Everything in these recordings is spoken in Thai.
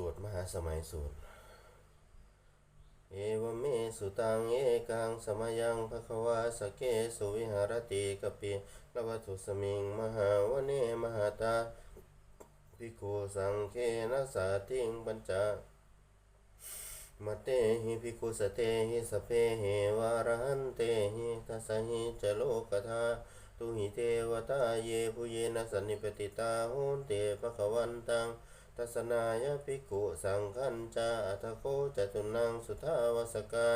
สวดมหาสมัยสูตร เอวเมสุตังเอกังสมยังภควาสเกสุวิหารติกปิลวัตุสมิง มหาวเนมหาตาภิกขุสังเคนะสาติงปัญจมเตหิภิกขุสเตหิสเพเหวารหันเตหิทัสสหิจโลกธาตุหิเทวตาเยภูเยนะสันนิปติตาโหนเตภควันตัง ทัศนายภิกขุสังขันจาอัตโคจตุนังสุทาวสกา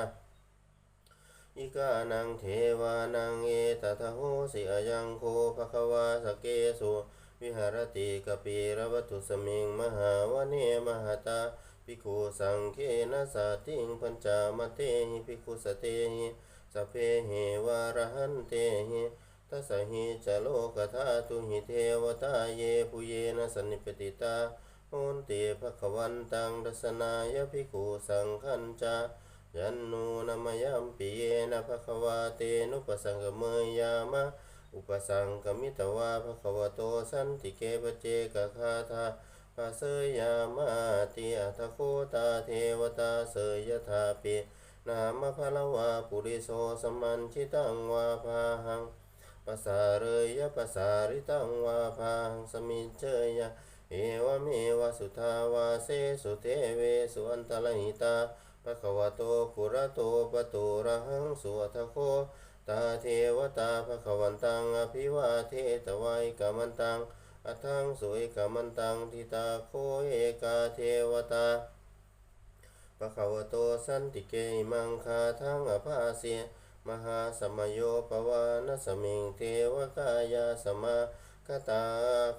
อิกานังเทวานังเอตถะโหสิอยังโคภควาสเกสุวิหารติกปีรวัตุสมิงมหาวเนมหาตาภิกขุสังเคนะสาติงปัญจามเตหิภิกขุสเตหิสเพเหวารหันเตหิทัสหิจโลกธาตุหิเทวตาเยปุเยนะสันนิปติตา หนติภควันตังดัสนายภิกขุสังขันจายันนูนามยัมปิเยนะภควาเตนุปสังกเมยามะอุปสังกมิตวาภควโตสันติเกปเจกคาธาภาเสยามาติอัตโคตาเทวตาเสยธาปินามพลวาปุริโสสมันชิตังวาภาหังปสาเรยปสาริตังวาภาหังสมิเจยะ เอวเมวสุทาวาเสสุเทเวสุอันตลหิตาภะคะวโตปุระโตปะโตระหังสุอัตโคตาเทวตาภะควันตังอภิวาเทตวัยกามันตังอัทังสุเอกามันตังทิตาโคเอกาเทวตาภะคะวโตสันติเกมังคาทังอภาเสมหาสมโยปวานสมิงเทวกายาสมา คตา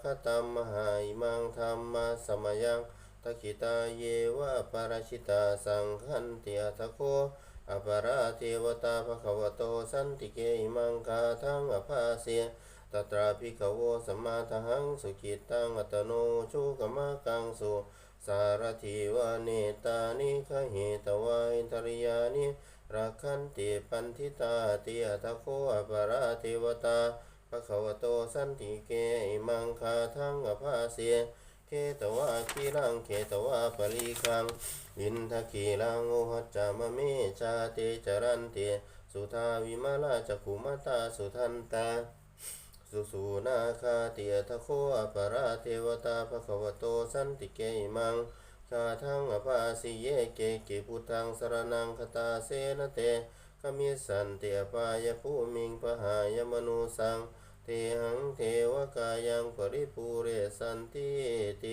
คตัมหาอิมังธรรมสมยังตะกิตาเยวะปรชิตาสังขันติอัตโคอปราเทวตาภควโตสันติเกอิมังคาทังอภาเสตตราภิกขโวสมมาทหังสุกิตังอัตโนชุกมะกังสุสารถิวาเนตานิขเหตวาอินทริยานิรักขันติปันทิตาติอัตโคอปราเทวตาะคะวะโตสันติเกมังคาทังอภาเสเคตวะคีรังเคตวะปริคังอินทคีรังโอหัจจามะเมชาเตจรันเตสุทาวิมาลาจักุมตาสุทันตาสุสูนาคาเตียทะโคอปราเทวตาภะคะวะโตสันติเกมังคาทังอภาสิเยเกกิพุทังสรนังคตาเสนเตขมิสันติอปายภูมิงปหายมนุสัง เทหังเทวกายังปริปูเรสันติเต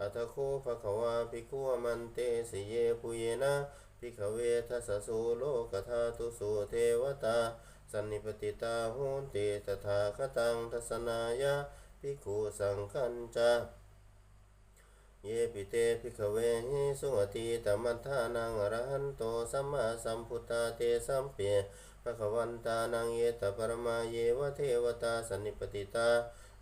อัตโคภะควาภิกขุมันเตสิเยปุเยนะภิกขเวทัสสุโลกธาตุสุเทวตาสันนิปติตาโหนติตถาคตังทัสนายะภิกขุสังคัญจาเยปิเตภิกขเวหิสุอติตมัทธานังอรหันโตสัมมาสัมพุทธาเตสัมเปีย ภะควันตานังเยตปรมาเยวะเทวตาสันนิปติตา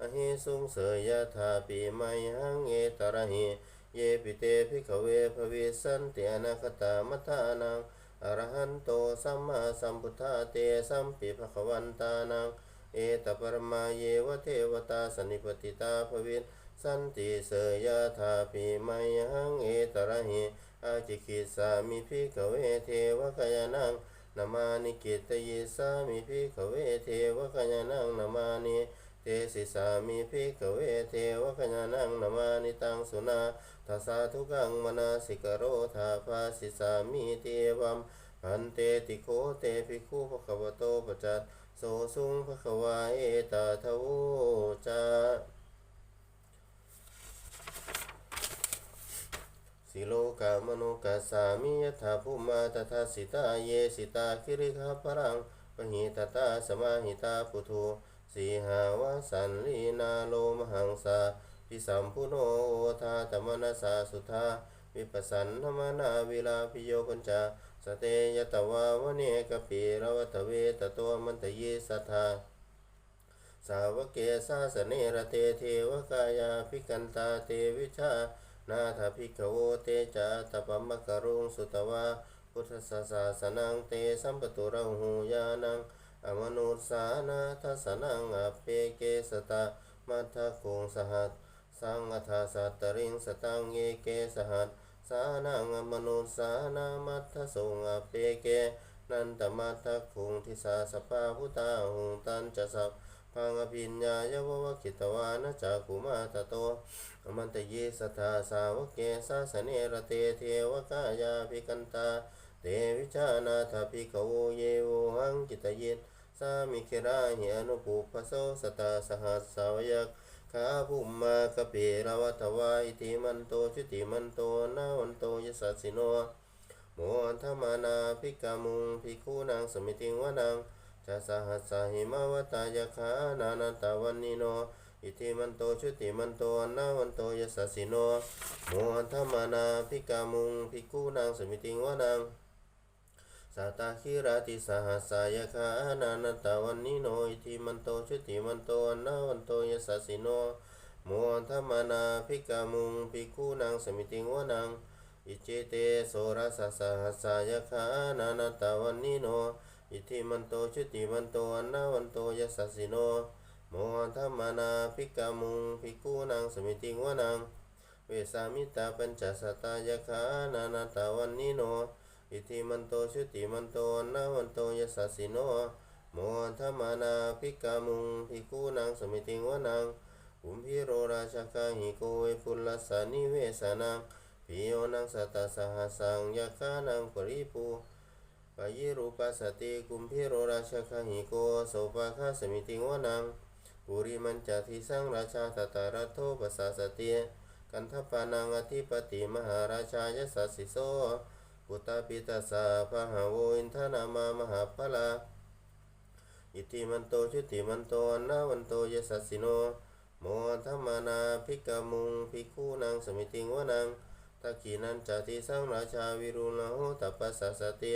อหิสุงเสยยะธาปิมัยหังเอตระหิเยปิเตภิกขเวภวิสันติอนาคตามัทานังอรหันโตสัมมาสัมพุทธาเตสัมปิภะควันตานังเอตปรมาเยวะเทวตาสันนิปติตาภวิสสันติเสยยะธาปิมัยหังเอตระหิอาจิคิสามิภิกขเวเทวกายนัง นามานิกิตยิสามิภิกขเวเทวกายนังนามานิเตสิสามิภิกขเวเทวกายนังนามานิตังสุนาทัสสาทุกังมนาสิกโรธาภาสิสามิเทวัมพันเตติโคเตภิกขุภควโตปจจัตโสสุงภควาเอตาทโวจา สิโลกามโนกัสสามิยถาภูมาตถาสิตาเยสิตาคิริคาปรังปหิตตาสมาหิตาปุถุสีหาวสันลีนาโลมหังสาพิสัมพุโนโอทาตมนาสาสุธาวิปัสสันธมนาวิลาพิโยปัญจาสเตยตวาวเนกปีรวัตเวตโตมันตเยสัทธาสาวกเกสาสเนระเตเทวกายาภิกันตาเตวิชา นาถภิกขโวเตจาตปมมะกรุงสุตวาพุทธสสาสนังเตสัมปตุระหูยานังอมนุสานาทัสนังอเปเกสตามัทธคุงสหัสสังฆทาสัตตริงสตังเยเกสหัสสานังอมนุสานามัทธสงอเปเกนันตมัตตคุงทิสาสปาพุตาหงตันจะสัพ พังอภิญญายววคิตวานะจักขุมาตโตอมันตเยสทธาสาวกเกสาสเนระเตเทวกายาภิกันตา เตวิชานาถภิกขโวเยวหังกิตยิตสามิเคราหิอนุปุปโสสตาสหัสสาวยักขาภุมมากะเปรวัตวาอิติมันโตชุติมันโตนาวันโตยสัสสิโนโมอันธมานาภิกามุงภิกขุนางสมิติงวนัง จะสหัสสหิมาวตายาคานานันตาวันนิโน อิติมันโตชุติมันโตนาวันโตยสัสสิโนโมอันธมานาภิกามุงภิกขุนางสมิติงวานังสัตาคิราติสหัสสายาคานานันตาวันนิโน อิติมันโตชุติมันโตนาวันโตยสัสสิโนโมอันธมานาภิกามุงภิกขุนางสมิติงวานังอิเจเตโสรสสหัสสายคานานาตาวันนิโน อิทิมันโตชุติมันโตอันนาวันโตยัสสสิโนโมหันธมนาภิกามุงภิกขุนางสมิติงวนังเวสามิตาปัญจสตายคานานาตาวันนิโนอิทิมันโตชุติมันโตอันนาวันโตยัสสสิโนโมหันธมนาภิกามุงภิกขุนางสมิติงวนังอุมพิโรราชกาหิโกเวปุลสานิเวสานังปิโยนังสัตตสหสังยาคานังปริปู ปายิรูปัสสติกุมพิโรราชคหิโกโสภาคาสมิติงวนังปุริมันจทิสังราชาตตารัโทปัสสาสติ กันทปานังอธิปติมหาราชายสัสสิโสปุตตาปิตาสาพหาโวอินทนามามหาพลาอิติมันโตชุติมันโตอนนาวันโตยสัสสิโนโมธรรมนาภิกามุงภิกขุนางสมิติงวนังทักขีนันจติสังราชาวิรุณโหตปปสสสเต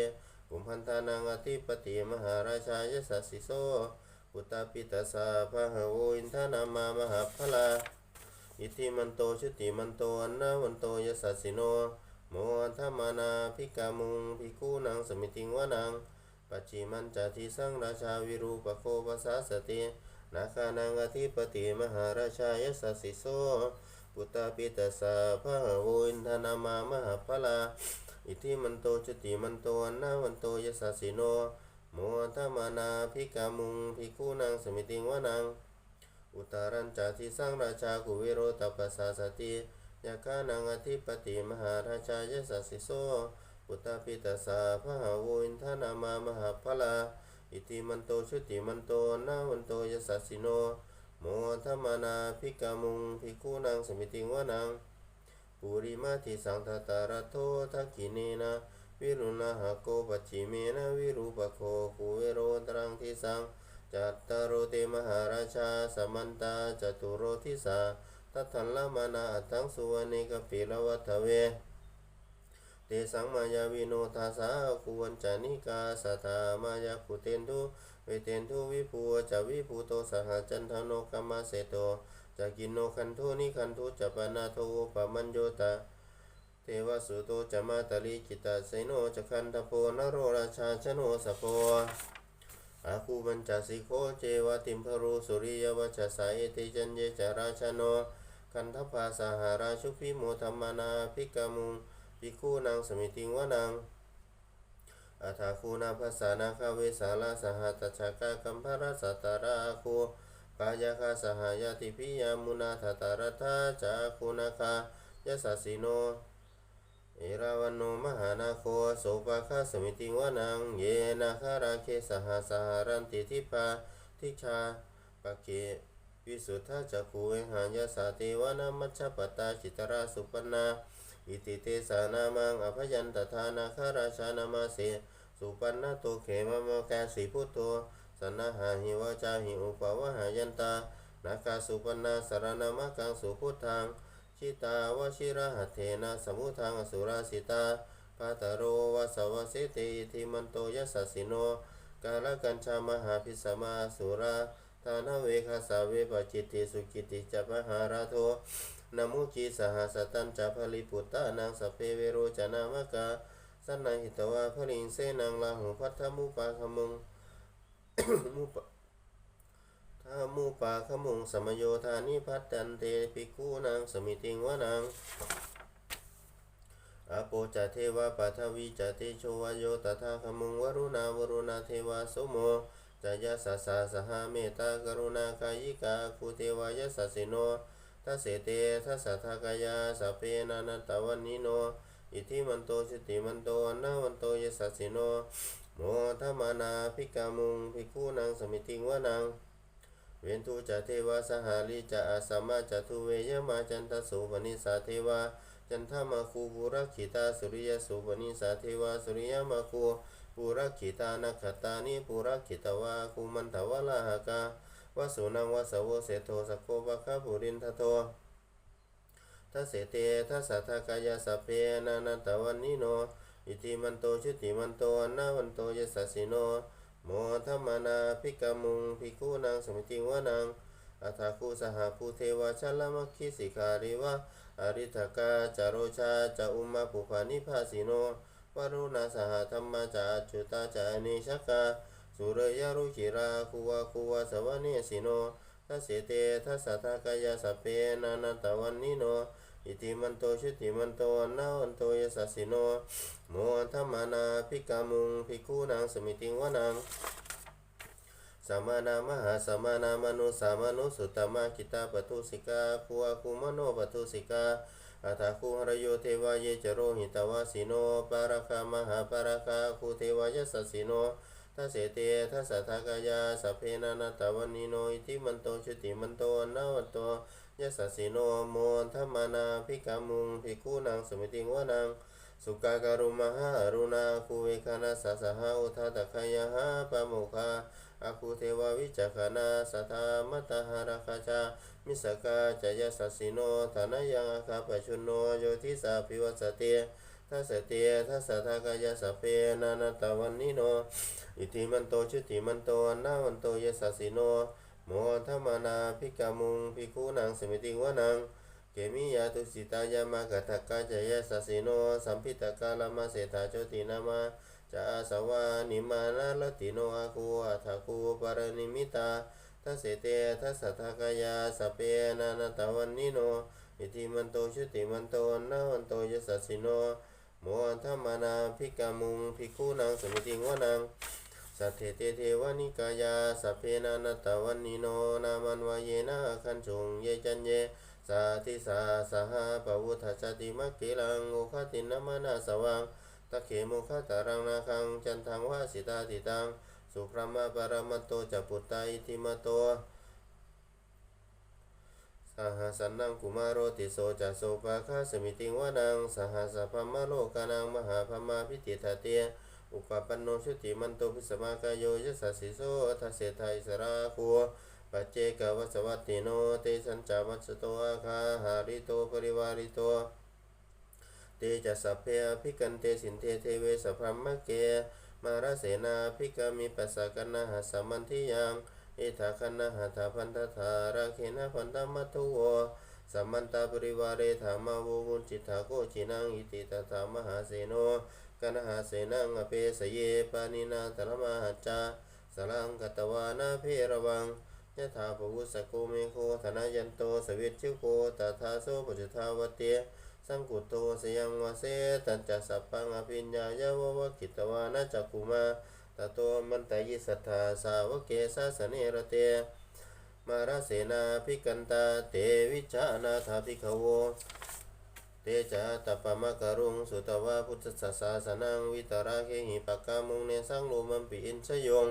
กุมพันธานังอธิปติมหาราชายสัสสิโสปุตตาปิตาสาพหโวอินทนามามหาพลาอิติมันโตชุติมันโตอันนาวันโตยสัสสิโนโมธรรมานาภิกามุงภิกขุนางสมิติงวนังปัจจิมันจติสังราชาวิรูปโคปสาสเตนาคานังอธิปติมหาราชายสัสสิโสปุตตาปิตาสาพะโวอินทนามามหาพลา อิทิมันโตจติมันโตอันนาวันโตยสัสสิโนโมทมานาภิกามุงภิกขุนางสมิติงวนัง อุตารัญจาทิสังราชากุวิโรตัปปสสาสติยาคานังอธิปติมหาราชายสัสสิโสปุตตาปิตาสาพะโวอินทนามามหาพลาอิติมันโตชุติมันโตนาวันโตยสัสสิโนโมธรรมานาภิกามุงภิกขุนางสมิติงวนัง ปุริมาทิสังทตาระโททักขิเนนะวิรุณหะโกปัจฉิเมนะวิรูปโคกุเวโรตรังทิสังจัตตารโรเตมหาราชาสมันตาจตุโรทิสาทัตถันละมานาอัตถังสุวรรณิกปิลวัฏเวเตสังมายาวิโนทาสาคุวันจานิกาสัทามายาคุเตนทุเวเตนทุวิภูจะวิภูโตสหจันทโนกามเสโต จะกินโนคันโทนิคันโทจะปนาโทปมัญโยตา เทวสุโตจะมาตาลิจิตาเสโนจะคันทโพนโรราชาชโนสโพอาคูบัญจสิโคเจวติมพรูสุริยวัชสายเตจันเยจาราชโน คันทภาสหาราชุพิโมธรรมนาภิกามุงภิกขุนางสมิติงวนังอาถาคูนาภาษานาคาเวสาลาสหัตัชกาคัมภราสัตตาราคู ปายคาสหายาติพิยามุนาทัตตารธาจาคูนาคายสสิโนเอราวันโนมหานาโคโสปาคาสมิติงวนังเยนาคาราเคสหสหารันติทิปาทิชาปะเกวิสุทธาจักขูเวหายาสาเทวานามัชปตาจิตราสุปนาอิติเตสานามังอภยันตทานาคาราชานามาเสสุปันนาโตเขมมะกาสีพุทโธ สนนาหาหิวาจาหิอุปวะหายันตานาคาสุปนาสารนามะกังสุพุทธังชิตาวชิระหเถนะสมุทังอสุราสิตาปาตโรวสวเสติทิมันโตยสสสิโนกาลกัญชามหาพิสมาสุราทานเวคาสาเวปจิตติสุกิติจัปหาราโทนามุจีสหสตันจะพลิปุตตานังสเพเวโรจนามกาสันนาหิตวาพลิงเสนังลาหุพัทธมุปาคมุง มุปทามุปาขมุงสมโยธานิพัตตันเตภิกขุนางสมิติงวนังอโปจเทวปัทวีจเตโชวโยตถาขมุงวรุณาวรุณาเทวาสุโมจยาสสาสหเมตตากรุณาคายิกาคุเทวายสัสสิโนทัสเสเตทัสสะทากายาสเพนานันตวันนิโน อิทิมันโตชิติมันโตอนาวันโตยสัสสิ โนโมทมนาภิกามุงภิกขุนางสมิติงวนัง เวนทูจะเทวาสหาลิจะอาสมาจะทุเวยมาจันทสุปนิสาเทวาจันทมาคูบุรักขิตาสุริยสุปนิสาเทวาสุริยมาคูปุรักขิตานักขตานิปุรักขิตวาคุมันทวะลาหกาวสุนังวสวเสโทสโกภคะปุรินทโททัสเสเตทัสสะทากายาสัพเพนานันตวันนิโน อิติมันโตชุติมันโตอนาวันโตยสัสสิโนโมทัมมานาภิกามุงภิกขุนางสมิติงวนังอัฏฐคุสหภูเทวชลมัคคิสิการิวะอริทกาจาโรชาจะอุมาปุภานิภาสิโนวรุณาสหธรรมจาจุตาจานิชกาสุรยารุจิราคุวาคุวาสวะเนสิโนทัสเตทัสสะทากายาสัพเพนานันตวันนิโน อิติมันโตชุติมันโตอนาวันโตยสัสสิโนโมทัมมานาภิกามุงภิกขุนางสมิติงวนังสัมมานามหาสัมมานามนุสามานุสุตมะกิตาปทุสิกาภูอาคุมโนปทุสิกาอัฏฐคุหรโยเทวายจโรหิตวาสิโนปาราคามหาปาราคาคูเทวายสัสสิโนทัสเสเตทัสสะทากายาสัพเพนานาตวันนิโนอิติมันโตชุติมันโตอนาวันโต ยสสสสิโนโมทัมมนาภิกามุงภิกขุนางสมิติงวนังสุกากรุมหารุณาคูเวคานาสสหาอุทาตคายาหาปะโมคาอาคูเทววิจักนาสัทธามัตตหาราคาจามิสกาจายสัสสิโนธนายังอาคาปชุนโนโยทิสาภิวัสเตทัสสะเตทัสสทากายาสัพเพนานาตวันนิโนอิติมันโตชุติมันโตนาวันโตยสัสสิโน โมทัมมานาภิกามุงภิกขุนางสมิติวนังเกมิยาตุสิตายามากะทักกาจายสัสสิโนสัมพิตกาลมาเสถาโจตินามาจาสวานิมานาลติโนอาคูอัฏฐคูปารณิมิตาทัสเสเตทัสสะทากายาสเพนานาตวันนิโนอิติมันโตชุติมันโตนาวันโตยสัสสิโนโมทัมมานาภิกามุงภิกขุนางสมิติวนัง สัทเทเตเทวนิกายาสัพเพนานาตวันนิโนนามันวายเยนะคันจุงเยจันเยสาธิสาสหาปวุทธชาติมักเกลังโอคตินนามานาสวังตะเขโมคตารังนาคังจันทังวาสิตาติตังสุพรหมปรมัตโตจัปุตตาอิติมโตสหสันนังกุมารโรติโสจัสโสปะคาสมิติงวานังสหสัพพมโลกานังมหาพมาพิติทาเตีย อุปปันโนชุติมันโตพิสมากายโยยสัสสิโสทัสเสไทยสราคูปัจเจกวัสวัตติโนเตสัญจาวัสโตอาคาหาริโตปริวาริโตเตจะสัพเพภิกันเตสินเทเทเวสพรหมเกมาราเสนาภิกามิปัสสะกันนาหาสัมมันทิยังเอถาคันนาหาถาพันธทาราเคนะพันธมัตถุโวสัมมันตาปริวาเรธามาวุวุจิตาโกจินังอิติตถามหาเสโน กนหาเสนังอเปสเยปานินาตระมหัจจาสลังกัตวานาเพระวังยะถาปวุสโกเมโคธนายันโตสเวชชิโกตถาโสปุจทาวเตียสังกุโตสยังวเสตัญจสัพพังอภิญญายาววะกิตวานาจักุมาตโตมันตยิสัทธาสาวเกสาสเนระเตมาราเสนาภิกันตาเตวิชานาถาภิกขโว เตจาตปะมะกรุงสุตวะพุทธสสาสนังวิตราเคหิปะกามุงเนสังโลมัมปิอินชยง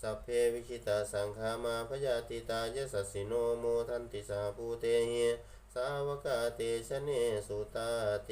สัพเพวิชิตาสังขามาพยาติตายสัสสิโนโมทันติสาภูเตหิสาวกาเตชะเนสุตาเต